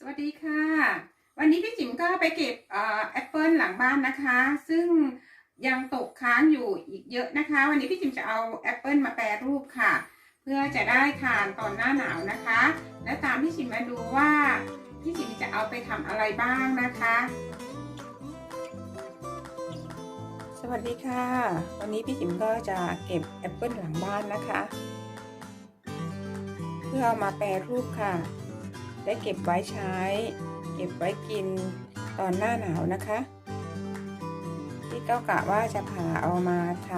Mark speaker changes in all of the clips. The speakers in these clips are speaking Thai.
Speaker 1: สวัสดีค่ะ วันนี้พี่จิ๋มก็ไปเก็บแอปเปิลหลังบ้านนะคะ ซึ่งยังตกค้างอยู่อีกเยอะนะคะ วันนี้พี่จิ๋มจะเอาแอปเปิลมาแปรรูปค่ะ เพื่อจะได้ทานตอนหน้าหนาวนะคะ และตามพี่จิ๋มมาดูว่าพี่จิ๋มจะเอาไปทำอะไรบ้างนะคะ สวัสดีค่ะ วันนี้พี่จิ๋มก็จะเก็บแอปเปิลหลังบ้านนะคะ เพื่อเอามาแปรรูปค่ะ ได้เก็บไว้ใช้ เก็บไว้กินตอนหน้าหนาวนะคะ ที่เก้ากะว่าจะผ่าเอามาท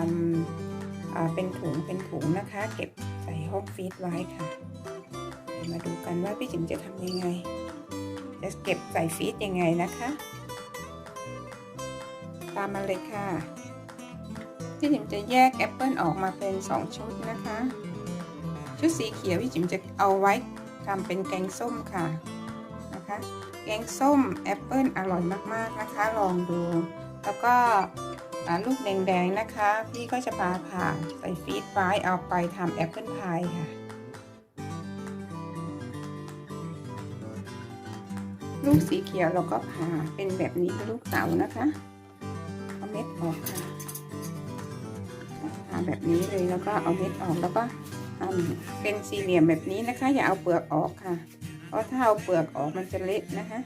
Speaker 1: ำเป็นถุงเป็นถุงนะคะ เก็บใส่ห้องฟรีซไว้ค่ะมาดูกันว่าพี่จิ๋มจะทำยังไง จะเก็บใส่ฟรีซยังไงนะคะ ตามมาเลยค่ะ พี่จิ๋มจะแยกแอปเปิลออกมาเป็น 2 ชุดนะคะ ชุดสีเขียวพี่จิ๋มจะเอาไว้ ทำเป็นแกงส้มค่ะนะคะ แกงส้มแอปเปิลอร่อยมากๆนะคะ ลองดู แล้วก็ลูกแดงๆนะคะ พี่ก็จะปาผ่าใส่ฟีดไว้เอาไปทำแอปเปิลพายค่ะ ลูกสีเขียวเราก็ผ่าเป็นแบบนี้เป็นลูกเต๋านะคะเอาเม็ดออกค่ะผ่าแบบนี้เลยแล้วก็เอาเม็ดออกแล้วก็ ทำเป็นสี่เหลี่ยมแบบนี้นะคะ อย่าเอาเปลือกออกค่ะ เพราะถ้าเอาเปลือกออกมันจะเละนะคะ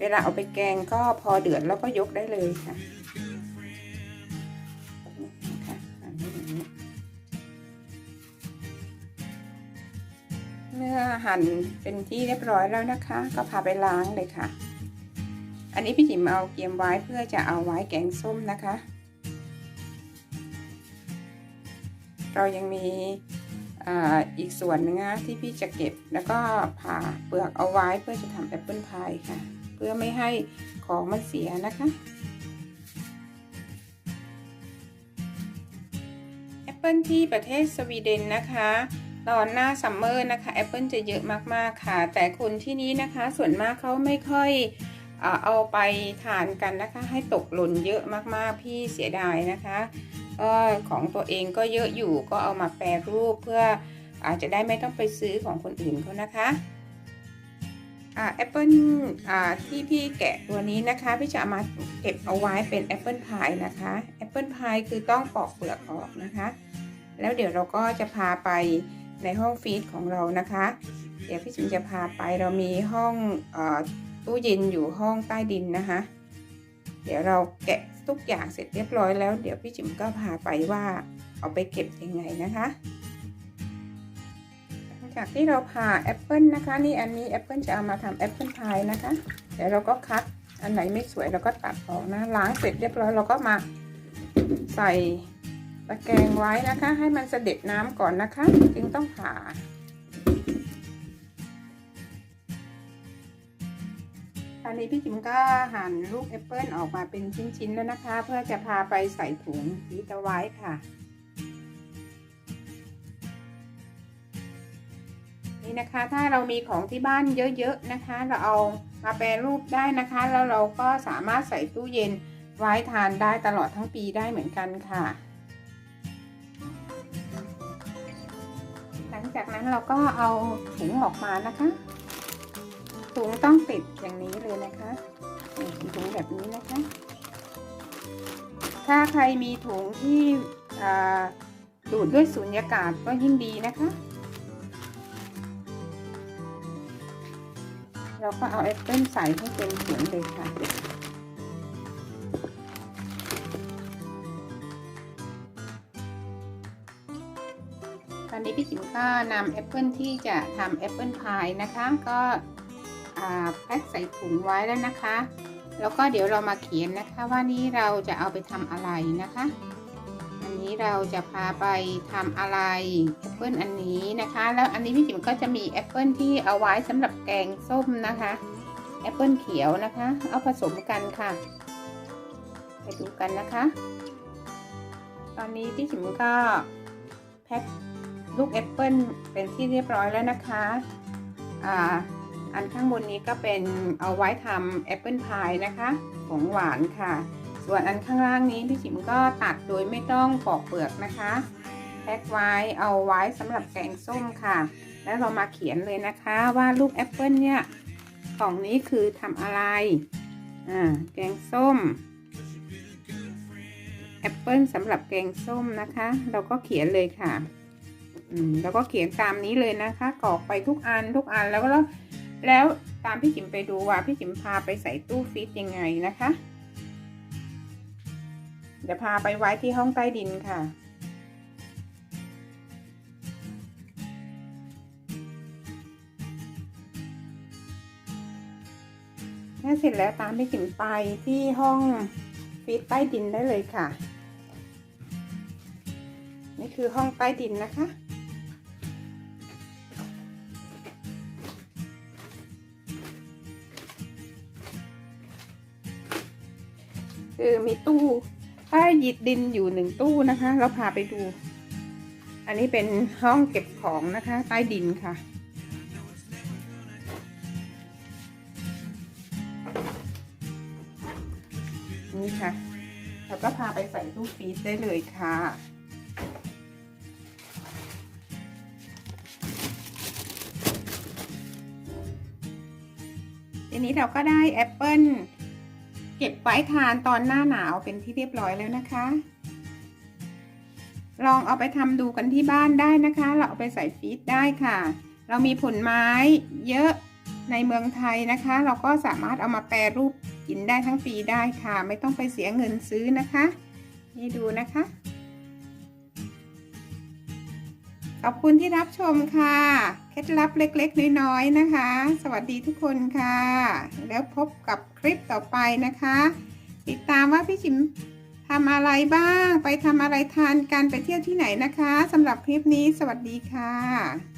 Speaker 1: เวลาเอาไปแกงก็พอเดือดแล้วก็ยกได้เลยค่ะนะคะหั่นให้อย่างนี้เมื่อหั่นเป็นที่เรียบร้อยแล้วนะคะ ก็พาไปล้างเลยค่ะ อันนี้พี่จิ๋มเอาเกียมไว้เพื่อจะเอาไว้แกงส้มนะคะ เรายังมีอีกส่วนนึงนะที่พี่จะเก็บ แล้วก็ผ่าเปลือกเอาไว้เพื่อจะทำแอปเปิลพายค่ะ เพื่อไม่ให้ของมันเสียนะคะแอปเปิลที่ประเทศสวีเดนนะคะตอนหน้าซัมเมอร์นะคะแอปเปิลจะเยอะมากๆค่ะ แต่คนที่นี้นะคะส่วนมากเขาไม่ค่อยเอาไปทานกันนะคะ ให้ตกหล่นเยอะมากๆพี่เสียดายนะคะ ก็ของตัวเองก็เยอะอยู่ก็เอามาแปรรูปเพื่ออาจจะได้ไม่ต้องไปซื้อของคนอื่นเขานะคะแอปเปิลที่พี่แกะตัวนี้นะคะ พี่จะเอามาเก็บเอาไว้เป็นแอปเปิลพายนะคะแอปเปิลพายคือต้องปอกเปลือกออกนะคะ แล้วเดี๋ยวเราก็จะพาไปในห้องฟีดของเรานะคะ เดี๋ยวพี่จิมจะพาไปเรามีห้องอตู้เย็นอยู่ห้องใต้ดินนะคะ เดี๋ยวเราแกะทุกอย่างเสร็จเรียบร้อยแล้ว เดี๋ยวพี่จิ๋มก็พาไปว่าเอาไปเก็บยังไงนะคะหลังจากที่เราผ่าแอปเปิลนะคะ นี่อันนี้แอปเปิลจะเอามาทำแอปเปิลพายนะคะ เดี๋ยวเราก็คัดอันไหนไม่สวยเราก็ตัดออกนะล้างเสร็จเรียบร้อยเราก็มาใส่ตะแกรงไว้นะคะ ให้มันเสด็จน้ำก่อนนะคะ จึงต้องผ่า อนนี้พี่จิมก็หั่นลูกแอปเปิลออกมาเป็นชิ้นๆแล้วนะคะ เพื่อจะพาไปใส่ถุงฟีตาไว้ค่ะ นี่นะคะถ้าเรามีของที่บ้านเยอะๆนะคะ เราเอามาแปรรูปได้นะคะ แล้วเราก็สามารถใส่ตู้เย็นไว้ทานได้ตลอดทั้งปีได้เหมือนกันค่ะ หลังจากนั้นเราก็เอาถุงออกมานะคะ ถุงต้องติดอย่างนี้เลยนะคะถุงแบบนี้นะคะ ถ้าใครมีถุงที่ดูดด้วยสูญญากาศก็ยิ่งดีนะคะ เราก็เอาแอปเปิ้ลใส่ให้เต็มถุงเลยค่ะตอนนี้พี่จิ๋มก็นำแอปเปิลที่จะทำแอปเปิลพายนะคะ ก็ แพ็คใส่ถุงไว้แล้วนะคะ แล้วก็เดี๋ยวเรามาเขียนนะคะว่านี้เราจะเอาไปทำอะไรนะคะ อันนี้เราจะพาไปทำอะไรแอปเปิลอันนี้นะคะ แล้วอันนี้พี่จิ๋มก็จะมีแอปเปิลที่เอาไว้สำหรับแกงส้มนะคะแอปเปิลเขียวนะคะ เอาผสมกันค่ะ ไปดูกันนะคะ ตอนนี้พี่จิ๋มก็แพ็คลูกแอปเปิลเป็นที่เรียบร้อยแล้วนะคะ อ่า อันข้างบนนี้ก็เป็นเอาไว้ทำแอปเปิลพายนะคะของหวานค่ะ ส่วนอันข้างล่างนี้พี่จิ๋มก็ตัดโดยไม่ต้องปอกเปลือกนะคะแพ็คไว้เอาไว้สำหรับแกงส้มค่ะ แล้วเรามาเขียนเลยนะคะว่าลูกแอปเปิลเนี่ยของนี้คือทำอะไรอ่าแกงส้มแอปเปิลสำหรับแกงส้มนะคะ เราก็เขียนเลยค่ะ อืมแล้วก็เขียนตามนี้เลยนะคะกรอกไปทุกอันทุกอันแล้วก็ แล้วตามพี่จิ๋มไปดูว่าพี่จิ๋มพาไปใส่ตู้ฟิตยังไงนะคะ เดี๋ยวพาไปไว้ที่ห้องใต้ดินค่ะถ้าเสร็จแล้วตามพี่จิ๋มไปที่ห้องฟีดใต้ดินได้เลยค่ะ นี่คือห้องใต้ดินนะคะ คือมีตู้ใต้ยิดดินอยู่หนึ่งตู้นะคะ เราพาไปดู อันนี้เป็นห้องเก็บของนะคะ ใต้ดินค่ะ นี่ค่ะ แล้วก็พาไปใส่ตู้ฟรีซได้เลยค่ะทีนี้เราก็ได้แอปเปิล ก็บไว้ทานตอนหน้าหนาวเป็นที่เรียบร้อยแล้วนะคะ ลองเอาไปทำดูกันที่บ้านได้นะคะ เราเอาไปใส่ฟีดได้ค่ะ เรามีผลไม้เยอะในเมืองไทยนะคะ เราก็สามารถเอามาแปรรูปกินได้ทั้งปีได้ค่ะ ไม่ต้องไปเสียเงินซื้อนะคะ นี่ดูนะคะ ขอบคุณที่รับชมค่ะ เคล็ดลับเล็กๆ น้อยๆนะคะ สวัสดีทุกคนค่ะ แล้วพบกับคลิปต่อไปนะคะ ติดตามว่าพี่ชิมทำอะไรบ้าง ไปทำอะไรทานกันไปเที่ยวที่ไหนนะคะสำหรับคลิปนี้สวัสดีค่ะ